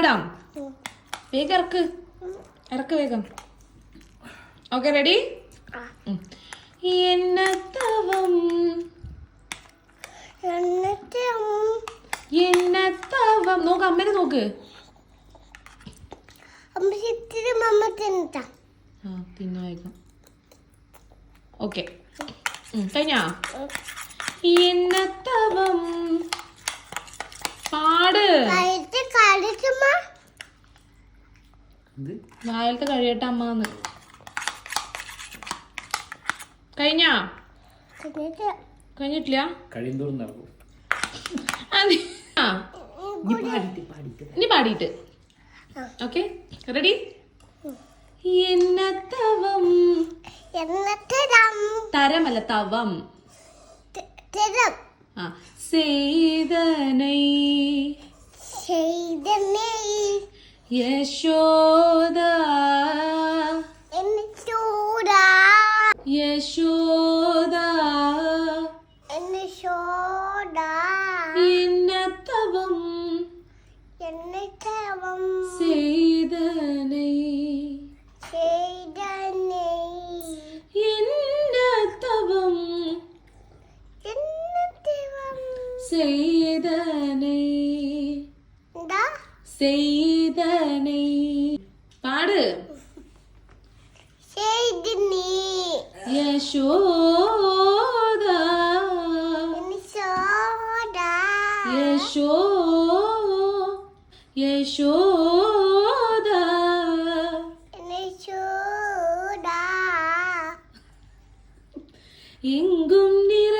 പാടാം വേഗം ഇറക്ക്. ഇറക്ക് വേഗം. ഓക്കെ റെഡി എന്നത്തവം നോക്ക് അമ്മേനെ നോക്ക്. ഓക്കെ കഴിഞ്ഞാ? എന്നത്തവം വായലത്തെ കഴിയട്ടെ അമ്മന്ന്. കഴിഞ്ഞാ? കഴിഞ്ഞിട്ടില്ല. കഴിയുന്തോറും നടക്കും. ഇനി പാടിയിട്ട് ഓക്കെ. റെഡി? എന്നത്തവം. തരമല്ല തവം. തരം. ആ. സേതനൈ. ചെയ്തമേ യശോദ. യശോദ. എന്നത്തവം എന്നിട്ടവം സേതനൈ ചെയ്തനേ. എന്നത്തവം എന്നിട്ടവം സേതനൈ செய்தனை. பாடு. செய்தினி. யசோதா. யசோதா. யசோ யசோதா. யசோதா. எங்கும் நிற